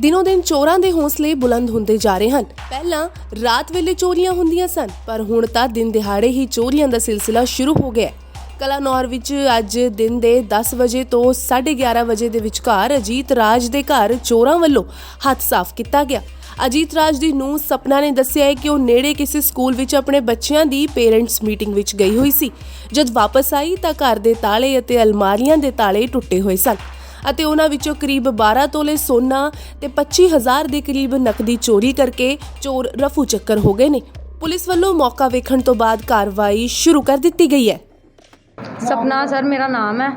ਦਿਨੋ ਦਿਨ ਚੋਰਾਂ ਦੇ ਹੌਸਲੇ ਬੁਲੰਦ ਹੁੰਦੇ ਜਾ ਰਹੇ ਹਨ। ਪਹਿਲਾਂ ਰਾਤ ਵੇਲੇ ਚੋਰੀਆਂ ਹੁੰਦੀਆਂ ਸਨ, ਪਰ ਹੁਣ ਤਾਂ ਦਿਨ ਦਿਹਾੜੇ ਹੀ ਚੋਰੀਆਂ ਦਾ ਸਿਲਸਿਲਾ ਸ਼ੁਰੂ ਹੋ ਗਿਆ ਹੈ। ਕਲਾਨੌਰ ਵਿੱਚ ਅੱਜ ਦਿਨ ਦੇ 10 ਵਜੇ ਤੋਂ 11:30 ਵਜੇ ਦੇ ਵਿਚਕਾਰ ਅਜੀਤ ਰਾਜ ਦੇ ਘਰ ਚੋਰਾਂ ਵੱਲੋਂ ਹੱਥ ਸਾਫ਼ ਕੀਤਾ ਗਿਆ। ਅਜੀਤ ਰਾਜ ਦੀ ਨੂੰ ਸਪਨਾ ਨੇ ਦੱਸਿਆ ਹੈ ਕਿ ਉਹ ਨੇੜੇ ਕਿਸੇ ਸਕੂਲ ਵਿੱਚ ਆਪਣੇ ਬੱਚਿਆਂ ਦੀ ਪੇਰੈਂਟਸ ਮੀਟਿੰਗ ਵਿੱਚ ਗਈ ਹੋਈ ਸੀ। ਜਦ ਵਾਪਸ ਆਈ ਤਾਂ ਘਰ ਦੇ ਤਾਲੇ ਅਤੇ ਅਲਮਾਰੀਆਂ ਦੇ ਤਾਲੇ ਟੁੱਟੇ ਹੋਏ ਸਨ। ਅਤੇ ਉਹਨਾਂ ਵਿੱਚੋਂ ਕਰੀਬ 12 ਤੋਲੇ ਸੋਨਾ ਤੇ 25000 ਦੇ ਕਰੀਬ ਨਕਦੀ ਚੋਰੀ ਕਰਕੇ ਚੋਰ ਰਫੂ ਚੱਕਰ ਹੋ ਗਏ ਨੇ। ਪੁਲਿਸ ਵੱਲੋਂ ਮੌਕਾ ਵੇਖਣ ਤੋਂ ਬਾਅਦ ਕਾਰਵਾਈ ਸ਼ੁਰੂ ਕਰ ਦਿੱਤੀ ਗਈ ਹੈ। ਸਪਨਾ ਸਰ, ਮੇਰਾ ਨਾਮ ਹੈ।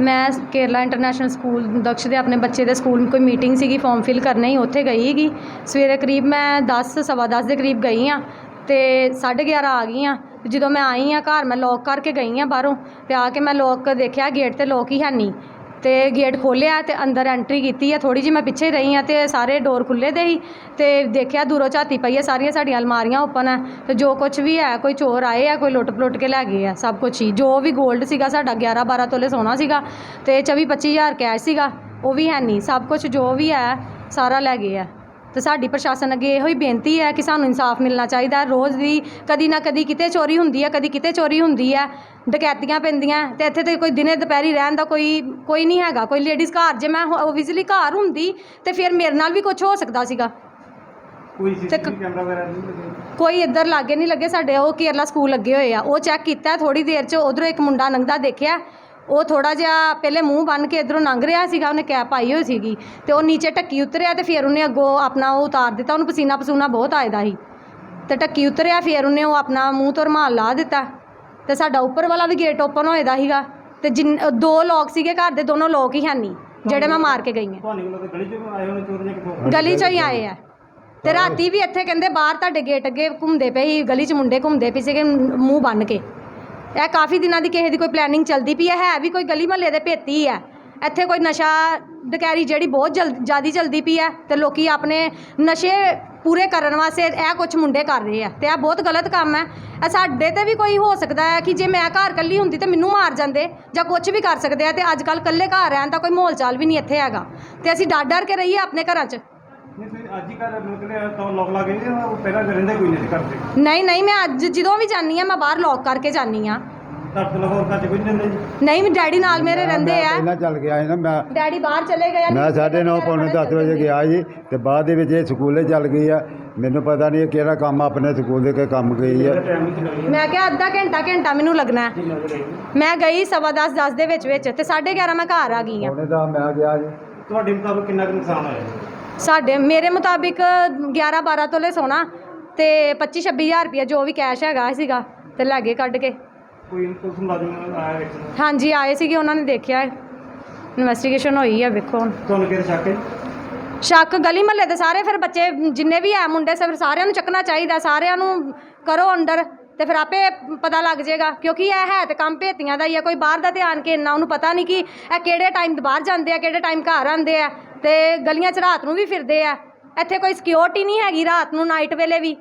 ਮੈਂ ਕੇਰਲਾ ਇੰਟਰਨੈਸ਼ਨਲ ਸਕੂਲ ਦਕਸ਼ ਦੇ ਆਪਣੇ ਬੱਚੇ ਦੇ ਸਕੂਲ ਕੋਈ ਮੀਟਿੰਗ ਸੀਗੀ ਫਾਰਮ ਫਿਲ ਕਰਨਾ ਹੀ, ਉੱਥੇ ਗਈ ਸੀਗੀ। ਸਵੇਰੇ ਕਰੀਬ ਮੈਂ 10 ਸਵਾ 10 ਦੇ ਕਰੀਬ ਗਈ ਆ ਤੇ 11:30 ਆ ਗਈ ਆ ਜਦੋਂ ਮੈਂ ਆਈ ਆ ਘਰ, ਮੈਂ ਲੋਕ ਕਰਕੇ ਗਈ ਆ ਬਾਹਰੋਂ ਤੇ ਆ ਕੇ ਮੈਂ ਲੋਕ ਦੇਖਿਆ ਗੇਟ ਤੇ ਲੋਕ ਹੀ ਹੈ ਨਹੀਂ। ਤੇ ਗੇਟ ਖੋਲ੍ਹਿਆ ਤੇ ਅੰਦਰ ਐਂਟਰੀ ਕੀਤੀ ਆ। ਥੋੜੀ ਜਿਹੀ ਮੈਂ ਪਿੱਛੇ ਰਹੀ ਆ ਤੇ ਸਾਰੇ ਡੋਰ ਖੁੱਲੇ ਦੇ ਹੀ ਤੇ ਦੇਖਿਆ ਦੂਰੋਂ ਝਾਤੀ ਪਈ ਆ, ਸਾਰੀਆਂ ਸਾਡੀਆਂ ਅਲਮਾਰੀਆਂ ਓਪਨ ਆ ਤੇ ਜੋ ਕੁਝ ਵੀ ਹੈ, ਕੋਈ ਚੋਰ ਆਏ ਆ, ਕੋਈ ਲੁੱਟ ਪਲੁੱਟ ਕੇ ਲੈ ਗਏ ਆ, ਸਭ ਕੁਝ ਹੀ। ਜੋ ਵੀ 골ਡ ਸੀਗਾ, ਸਾਡਾ 11 12 ਤੋਲੇ ਸੋਨਾ ਸੀਗਾ ਤੇ 24 25000 ਕੈਸ਼ ਸੀਗਾ, ਉਹ ਵੀ ਹੈ ਨਹੀਂ। ਸਭ ਕੁਝ ਜੋ ਵੀ ਹੈ, ਸਾਰਾ ਲੈ ਗਏ ਆ। ਤੇ ਸਾਡੀ ਪ੍ਰਸ਼ਾਸਨ ਅੱਗੇ ਇਹੋ ਹੀ ਬੇਨਤੀ ਹੈ ਕਿ ਸਾਨੂੰ ਇਨਸਾਫ ਮਿਲਣਾ ਚਾਹੀਦਾ। ਰੋਜ਼ ਦੀ ਕਦੀ ਨਾ ਕਦੀ ਕਿਤੇ ਚੋਰੀ ਹੁੰਦੀ ਹੈ ਕਦੀ ਕਿਤੇ ਚੋਰੀ ਹੁੰਦੀ ਹੈ ਡਕੈਤੀਆਂ ਪੈਂਦੀਆਂ ਤੇ ਇੱਥੇ ਤੇ ਕੋਈ ਦਿਨੇ ਦੁਪਹਿਰੀ ਰਹਿਣ ਦਾ ਕੋਈ ਕੋਈ ਨਹੀਂ ਹੈਗਾ। ਕੋਈ ਲੇਡੀਜ਼ ਘਰ ਜੇ ਮੈਂ ਓਬਵੀਅਸਲੀ ਘਰ ਹੁੰਦੀ ਤੇ ਫਿਰ ਮੇਰੇ ਨਾਲ ਵੀ ਕੁਝ ਹੋ ਸਕਦਾ ਸੀਗਾ। ਕੋਈ ਤੇ ਕ- ਸੀਸੀਟੀਵੀ ਕੈਮਰਾ ਵਗੈਰਾ ਨਹੀਂ ਲੱਗੇ? ਕੋਈ ਇੱਧਰ ਲਾਗੇ ਨਹੀਂ ਲੱਗੇ ਸਾਡੇ ਉਹ ਕੇਰਲਾ ਸਕੂਲ ਲੱਗੇ ਹੋਏ ਆ। ਉਹ ਚੈੱਕ ਕੀਤਾ ਥੋੜੀ ਦੇਰ 'ਚ ਉਧਰੋਂ ਇੱਕ ਮੁੰਡਾ ਲੰਘਦਾ ਦੇਖਿਆ ਉਹ ਥੋੜਾ ਜਿਹਾ ਪਹਿਲੇ ਮੂੰਹ ਬੰਨ ਕੇ ਇਧਰੋਂ ਲੰਘ ਰਿਹਾ ਸੀਗਾ ਉਹਨੇ ਕੈਪ ਪਾਈ ਹੋਈ ਸੀਗੀ ਤੇ ਉਹ ਨੀਚੇ ਟੱਕੀ ਉਤਰਿਆ ਤੇ ਫਿਰ ਉਹਨੇ ਅੱਗੋਂ ਆਪਣਾ ਉਹ ਉਤਾਰ ਦਿੱਤਾ ਉਹਨੂੰ ਪਸੀਨਾ ਪਸੂਨਾ ਬਹੁਤ ਆਇਦਾ ਸੀ। ਤੇ ਟੱਕੀ ਉਤਰਿਆ ਫਿਰ ਉਹਨੇ ਉਹ ਆਪਣਾ ਮੂੰਹ ਤੋਂ ਰੁਮਾਲ ਲਾ ਦਿੱਤਾ ਤੇ ਸਾਡਾ ਉੱਪਰ ਵਾਲਾ ਵੀ ਗੇਟ ਓਪਨ ਹੋਏਦਾ ਸੀਗਾ ਤੇ ਜਿੰਨ ਦੋ ਲੋਕ ਸੀਗੇ ਘਰ ਦੇ ਦੋਨੋਂ ਲੋਕ ਹੀ ਹੈ ਨਹੀਂ ਜਿਹੜੇ ਮੈਂ ਮਾਰ ਕੇ ਗਈ ਹਾਂ। ਤੁਹਾਨੂੰ ਕੋਲ ਤਾਂ ਗਲੀ ਚੋਂ ਆਏ ਹੋਣੇ ਚੋਰ ਜਾਂ ਕਿੱਥੋਂ ਗਲੀ ਚੋਂ ਹੀ ਆਏ ਆ। ਤੇ ਰਾਤੀ ਵੀ ਇੱਥੇ ਕਹਿੰਦੇ ਬਾਹਰ ਤੁਹਾਡੇ ਗੇਟ ਅੱਗੇ ਘੁੰਮਦੇ ਪਏ ਸੀ ਗਲੀ 'ਚ ਮੁੰਡੇ ਘੁੰਮਦੇ ਪਏ ਸੀਗੇ ਮੂੰਹ ਬੰਨ ਕੇ। ਇਹ ਕਾਫੀ ਦਿਨਾਂ ਦੀ ਕਿਸੇ ਦੀ ਕੋਈ ਪਲੈਨਿੰਗ ਚੱਲਦੀ ਪਈ ਹੈ ਹੈ ਵੀ ਕੋਈ ਗਲੀ ਮਹੱਲੇ ਦੇ ਭੇਤੀ ਹੈ। ਇੱਥੇ ਕੋਈ ਨਸ਼ਾ ਡਕੈਰੀ ਜਿਹੜੀ ਬਹੁਤ ਜਲ, ਜਿਆਦੀ ਚੱਲਦੀ ਪਈ ਹੈ ਤੇ ਲੋਕੀ ਆਪਣੇ ਨਸ਼ੇ ਪੂਰੇ ਕਰਨ ਵਾਸਤੇ ਇਹ ਕੁਝ ਮੁੰਡੇ ਕਰ ਰਹੇ ਆ ਤੇ ਇਹ ਬਹੁਤ ਗਲਤ ਕੰਮ ਹੈ। ਇਹ ਸਾਡੇ ਤੇ ਵੀ ਕੋਈ ਹੋ ਸਕਦਾ ਹੈ ਕਿ ਜੇ ਮੈਂ ਘਰ ਕੱਲੀ ਹੁੰਦੀ ਤੇ ਮੈਨੂੰ ਮਾਰ ਜਾਂਦੇ ਜਾਂ ਕੁਝ ਵੀ ਕਰ ਸਕਦੇ ਆ ਤੇ ਅੱਜ ਕੱਲ ਕੱਲੇ ਘਰ ਰਹਿਣ ਦਾ ਕੋਈ ਮਾਹੌਲ ਚਾਲ ਵੀ ਨਹੀਂ ਇੱਥੇ ਹੈਗਾ। ਤੇ ਅਸੀਂ ਡਰ ਡਰ ਕੇ ਰਹੀਏ ਆਪਣੇ ਘਰਾਂ 'ਚ। ਅੱਜ ਹੀ ਘਰ ਨਿਕਲੇ ਤਾਂ ਲੋਕ ਲਾ ਗਏ ਜਾਂ ਉਹ ਪਹਿਲਾਂ ਤਾਂ ਰਹਿੰਦੇ ਕੋਈ ਨਹੀਂ ਕਰਦੇ ਨਹੀਂ ਨਹੀਂ ਮੈਂ ਅੱਜ ਜਦੋਂ ਵੀ ਜਾਂਦੀ ਆ ਮੈਂ ਬਾਹਰ ਲੌਕ ਕਰਕੇ ਜਾਂਦੀ ਆ। ਕੋਈ ਨਹੀਂ ਰਹਿੰਦਾ ਜੀ। ਨਹੀਂ ਵੀ ਡੈਡੀ ਨਾਲ ਮੇਰੇ ਰਹਿੰਦੇ ਮੈਂ ਆ। ਪਹਿਲਾਂ ਚੱਲ ਗਿਆ ਸੀ ਨਾ ਮੈਂ ਡੈਡੀ ਬਾਹਰ ਚਲੇ ਗਏ ਆ ਮੈਂ 9:30 ਪੌਣੇ 10 ਵਜੇ ਗਿਆ ਜੀ ਤੇ ਬਾਅਦ ਦੇ ਵਿੱਚ ਇਹ ਸਕੂਲੇ ਚੱਲ ਗਈ ਆ। ਮੈਨੂੰ ਪਤਾ ਨਹੀਂ ਇਹ ਕਿਹੜਾ ਕੰਮ ਆਪਣੇ ਸਕੂਲ ਦੇ ਕੋਈ ਕੰਮ ਗਈ ਆ। ਮੈਂ ਕਿਹਾ ਅੱਧਾ ਘੰਟਾ ਘੰਟਾ ਮੈਨੂੰ ਲੱਗਣਾ ਹੈ। ਮੈਂ ਗਈ ਸਵਾ 10 10 ਦੇ ਵਿੱਚ ਵਿੱਚ ਤੇ 11:30 ਮੈਂ ਘਰ ਆ ਗਈ ਆ। ਪੌਣੇ ਦਾ ਮੈਂ ਗਿਆ ਜੀ ਤੁਹਾਡੇ ਮੁਤਾਬਕ ਕਿੰਨਾ ਕੁ ਨੁਕਸਾਨ ਹੋਇਆ? ਸਾਡੇ ਮੇਰੇ ਮੁਤਾਬਿਕ 11 12 ਤੋਲੇ ਸੋਨਾ ਤੇ 25 26000 ਰੁਪਇਆ ਜੋ ਵੀ ਕੈਸ਼ ਹੈਗਾ ਸੀਗਾ ਤੇ ਲੈ ਗਏ ਕੱਢ ਕੇ। ਕੋਈ ਪੁਲਿਸ ਮੁਲਾਜ਼ਮ ਆਇਆ ਵੇਖਣ ਹਾਂਜੀ ਆਏ ਸੀਗੇ ਉਹਨਾਂ ਨੇ ਦੇਖਿਆ। ਇਨਵੈਸਟੀਗੇਸ਼ਨ ਹੋਈ ਆ ਵੇਖੋ ਹੁਣ। ਤੁਹਾਨੂੰ ਕਿਹਦੇ ਸ਼ੱਕ ਹੈ? ਸ਼ੱਕ ਗਲੀ ਮਹੱਲੇ ਦੇ ਸਾਰੇ ਫਿਰ ਬੱਚੇ ਜਿੰਨੇ ਵੀ ਹੈ ਮੁੰਡੇ ਸੇ ਫਿਰ ਸਾਰਿਆਂ ਨੂੰ ਚੱਕਣਾ ਚਾਹੀਦਾ ਸਾਰਿਆਂ ਨੂੰ ਕਰੋ ਅੰਡਰ ਤੇ ਫਿਰ ਆਪੇ ਪਤਾ ਲੱਗ ਜਾਏਗਾ ਕਿਉਂਕਿ ਇਹ ਹੈ ਤੇ ਕੰਮ ਭੇਤੀਆਂ ਦਾ ਹੀ ਆ ਕੋਈ ਬਾਹਰ ਦਾ ਧਿਆਨ ਕੇ ਇੰਨਾ ਉਹਨੂੰ ਪਤਾ ਨਹੀਂ ਕਿ ਇਹ ਕਿਹੜੇ ਟਾਈਮ ਬਾਹਰ ਜਾਂਦੇ ਆ ਕਿਹੜੇ ਟਾਈਮ ਘਰ ਆਉਂਦੇ ਆ। ਤੇ ਗਲੀਆਂ 'ਚ ਰਾਤ ਨੂੰ ਵੀ ਫਿਰਦੇ ਆ। ਇੱਥੇ ਕੋਈ ਸਿਕਿਉਰਿਟੀ ਨਹੀਂ ਹੈਗੀ ਰਾਤ ਨੂੰ ਨਾਈਟ ਵੇਲੇ ਵੀ।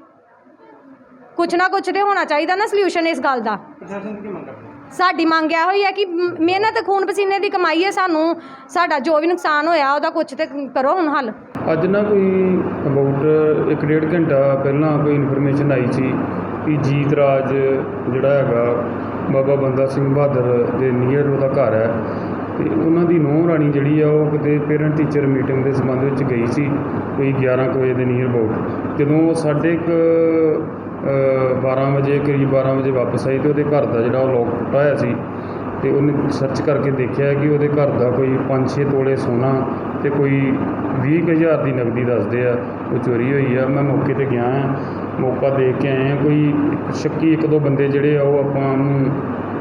ਕੁਛ ਨਾ ਕੁਛ ਤੇ ਹੋਣਾ ਚਾਹੀਦਾ ਨਾ ਸੋਲੂਸ਼ਨ ਇਸ ਗੱਲ ਦਾ। ਪ੍ਰਸ਼ਾਸਨ ਦੀ ਕੀ ਮੰਗ ਕਰਦੇ ਸਾਡੀ ਮੰਗ ਇਹੋ ਹੀ ਹੈ ਕਿ ਮਿਹਨਤ ਖੂਨ ਪਸੀਨੇ ਦੀ ਕਮਾਈ ਹੈ ਸਾਨੂੰ। ਸਾਡਾ ਜੋ ਵੀ ਨੁਕਸਾਨ ਹੋਇਆ ਉਹਦਾ ਕੁਛ ਤੇ ਕਰੋ ਹੁਣ ਹੱਲ। ਅੱਜ ਨਾ ਕੋਈ ਅਬਾਊਟ ਇੱਕ ਡੇਢ ਘੰਟਾ ਪਹਿਲਾਂ ਕੋਈ ਇਨਫੋਰਮੇਸ਼ਨ ਆਈ ਸੀ ਕਿ ਜੀਤ ਰਾਜ ਜਿਹੜਾ ਹੈਗਾ ਬਾਬਾ ਬੰਦਾ ਸਿੰਘ ਬਹਾਦਰ ਦੇ ਨੀਅਰ ਉਹਦਾ ਘਰ ਹੈ। ਉਹਨਾਂ ਦੀ ਨੂੰਹ ਰਾਣੀ ਜਿਹੜੀ ਆ ਉਹ ਕਿਤੇ ਪੇਰੈਂਟ ਟੀਚਰ ਮੀਟਿੰਗ ਦੇ ਸੰਬੰਧ ਵਿੱਚ ਗਈ ਸੀ ਕੋਈ 11 ਕੁ ਵਜੇ ਦੇ ਨੀਅਰ ਅਬਾਊਟ ਜਦੋਂ ਉਹ ਸਾਢੇ ਕੁ ਅ, 12 ਵਜੇ ਕਰੀਬ 12 ਵਜੇ ਵਾਪਸ ਆਈ ਤੇ ਉਹਦੇ ਘਰ ਦਾ ਜਿਹੜਾ ਉਹ ਲੋਕ ਟੁੱਟਾ ਹੋਇਆ ਸੀ ਤੇ ਉਹਨੇ ਸਰਚ ਕਰਕੇ ਦੇਖਿਆ ਕਿ ਉਹਦੇ ਘਰ ਦਾ ਕੋਈ 5-6 ਤੋਲੇ ਸੋਨਾ ਤੇ ਕੋਈ 20000 ਦੀ ਨਗਦੀ ਦੱਸਦੇ ਆ ਉਹ ਚੋਰੀ ਹੋਈ ਆ। ਮੈਂ ਮੌਕੇ ਤੇ ਗਿਆ ਹਾਂ ਮੌਕਾ ਦੇਖ ਕੇ ਆਏ ਹਾਂ ਕੋਈ ਸ਼ੱਕੀ ਇੱਕ ਦੋ ਬੰਦੇ ਜਿਹੜੇ ਆ ਉਹ ਆਪਾਂ ਨੂੰ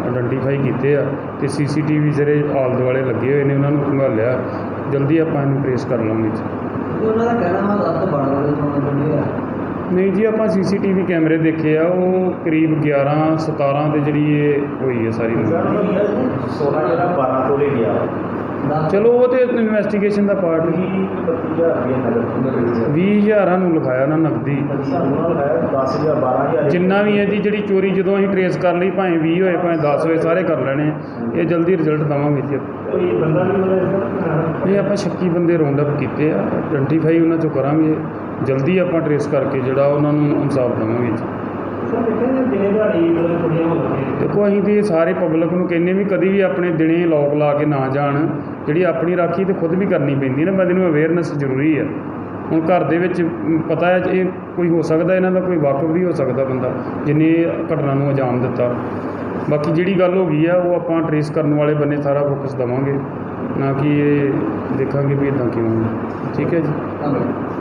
ਆਇਡੈਂਟੀਫਾਈ ਕੀਤੇ ਆ ਤੇ ਸੀਸੀਟੀਵੀ ਜਿਹੜੇ ਆਲ ਦੁਆਲੇ ਲੱਗੇ ਹੋਏ ਨੇ ਉਹਨਾਂ ਨੂੰ ਖੰਗਾਲਿਆ। ਜਲਦੀ ਆਪਾਂ ਇਹਨੂੰ ਟ੍ਰੇਸ ਕਰ ਲਵਾਂਗੇ ਜੀ ਉਹਨਾਂ ਦਾ ਕਹਿਣਾ ਵਾ ਦਸ ਤੋਂ 12 ਵਜੇ ਤੋਂ ਚੱਲੀ ਆ। ਨਹੀਂ ਜੀ ਆਪਾਂ ਸੀਸੀਟੀਵੀ ਕੈਮਰੇ ਦੇਖੇ ਆ ਉਹ ਕਰੀਬ 11 17 ਤੇ ਜਿਹੜੀ ਇਹ ਹੋਈ ਹੈ ਸਾਰੀ ਸੋਨਾ ਜਿਹੜਾ 12 ਤੋਲੇ ਗਿਆ। ਚਲੋ ਉਹ ਤੇ ਇਨਵੈਸਟੀਗੇਸ਼ਨ ਦਾ ਪਾਰਟ ਹੈ 20000 ਨੂੰ ਲਿਖਾਇਆ ਉਹਨਾਂ ਨਕਦੀ ਜਿੰਨਾ ਵੀ ਹੈ ਜੀ ਜਿਹੜੀ ਚੋਰੀ ਜਦੋਂ ਅਸੀਂ ਟਰੇਸ ਕਰ ਲਈ ਭਾਵੇਂ 20 ਹੋਏ ਭਾਵੇਂ 10 ਹੋਏ ਸਾਰੇ ਕਰ ਲੈਣੇ। ਆ। ਇਹ ਜਲਦੀ ਰਿਜ਼ਲਟ ਦਵਾਂਗੇ ਜੀ ਕੋਈ ਬੰਦਾ ਵੀ ਮਤਲਬ ਇਹ ਆਪਾਂ ਸ਼ੱਕੀ ਬੰਦੇ ਰਾਉਂਡ ਅਪ ਕੀਤੇ ਆ। ਆਇਡੈਂਟੀਫਾਈ ਉਹਨਾਂ ਚੋਂ ਕਰਾਂਗੇ। ਜਲਦੀ ਆਪਾਂ ਟਰੇਸ ਕਰਕੇ ਜਿਹੜਾ ਉਹਨਾਂ ਨੂੰ ਇਨਸਾਫ ਦਵਾਂਗੇ ਜੀ। ਦੇਖੋ ਅਸੀਂ ਤੇ ਸਾਰੇ ਪਬਲਿਕ ਨੂੰ ਕਹਿੰਦੇ ਵੀ ਕਦੀ ਵੀ ਆਪਣੇ ਦਿਨੇ ਲੋਕ ਲਾ ਕੇ ਨਾ ਜਾਣ। ਜਿਹੜੀ ਆਪਣੀ ਰਾਖੀ ਤੇ ਖੁਦ ਵੀ ਕਰਨੀ ਪੈਂਦੀ ਨਾ ਬੰਦੇ ਨੂੰ ਅਵੇਅਰਨੈਸ ਜ਼ਰੂਰੀ ਹੈ ਹੁਣ ਘਰ ਦੇ ਵਿੱਚ ਪਤਾ ਹੈ ਇਹ ਕੋਈ ਹੋ ਸਕਦਾ ਇਹਨਾਂ ਦਾ ਕੋਈ ਵਾਕਫ ਵੀ ਹੋ ਸਕਦਾ ਬੰਦਾ, ਜਿਨੇ ਘਟਨਾ ਨੂੰ ਅੰਜਾਮ ਦਿੱਤਾ। ਬਾਕੀ ਜਿਹੜੀ ਗੱਲ ਹੋ ਗਈ ਆ, ਉਹ ਆਪਾਂ ਟਰੇਸ ਕਰਨ ਵਾਲੇ ਬੰਨੇ ਸਾਰਾ ਫੋਕਸ ਦਵਾਂਗੇ, ਨਾ ਕਿ ਇਹ ਦੇਖਾਂਗੇ ਵੀ ਇਦਾਂ ਕਿਉਂ ਠੀਕ ਹੈ ਜੀ। ਧੰਨਵਾਦ।